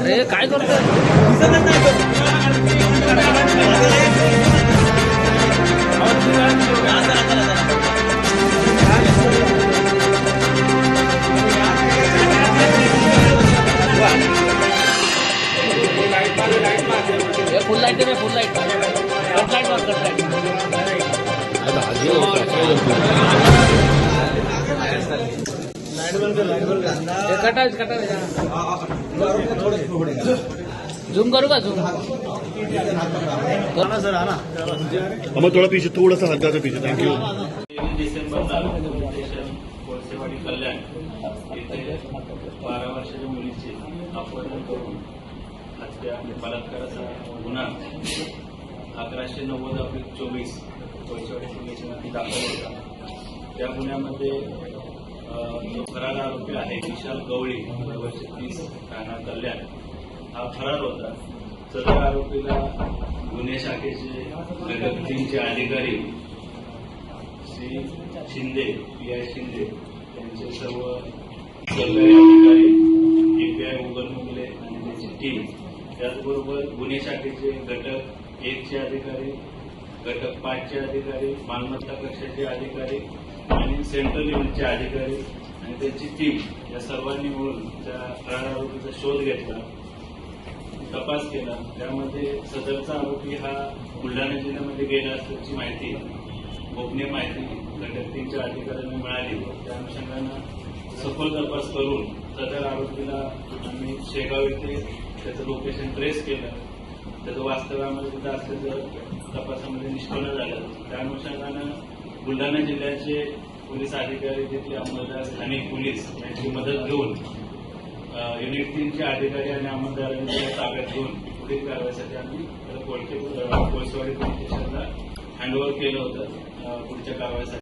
अरे काय करतोय? फुल लाइट दे फुल लाइट कट लाइट मार कट लाइट झूम करू का झूम? मग थोडा पीछे थोड़ा सा हल्का सा पीछे थँक्यू डिसेंबरला कोळसेवाडी कल्याण येथे बारा वर्षाच्या मुलीचे अपहरण करून हत्या बलात्काराचा गुन्हा अकराशे नव्वद अब्लिक चोवीस कोळसेवाडी पोलिसांनी दाखल होता त्या गुन्ह्यामध्ये जो फरार आरोपी आहे विशाल गवळी वर्ष तीस ठाणा कल्याण हा फरार होता. सदर आरोपीला गुन्हे शाखेचे घटक तीनचे अधिकारी श्री शिंदे पी आय शिंदे त्यांचे सर्व सरकारी अधिकारी एपीआय उगल मुगले आणि त्यांची टीम त्याचबरोबर गुन्हे शाखेचे घटक एकचे अधिकारी घटक पाचचे अधिकारी मालमत्ता कक्षाचे अधिकारी आणि सेंट्रल युनिटचे अधिकारी आणि त्यांची टीम या सर्वांनी मिळून त्या फरार आरोपीचा शोध घेतला तपास केला. त्यामध्ये सदरचा आरोपी हा बुलढाणा जिल्ह्यामध्ये गेला असल्याची माहिती गोपनीय माहिती घटक तीनच्या अधिकाऱ्यांना मिळाली. त्या अनुषंगानं सखोल तपास करून सदर आरोपीला आम्ही शेगाव येथे त्याचं लोकेशन ट्रेस केलं. त्याचं वास्तव्यामध्ये तिथं असल्याचं तपासामध्ये निष्पन्न झालं. त्या अनुषंगानं बुलढाणा जिल्ह्याचे पोलीस अधिकारी तिथले अंमलदार स्थानिक पोलीस यांची मदत घेऊन युनिट तीनचे अधिकारी आणि अंमलदारांच्या ताब्यात घेऊन पुढील कारवाईसाठी आम्ही त्याला कोळके अ, पोलीस स्टेशनला हँडओव्हर केलं होतं पुढच्या कारवाईसाठी.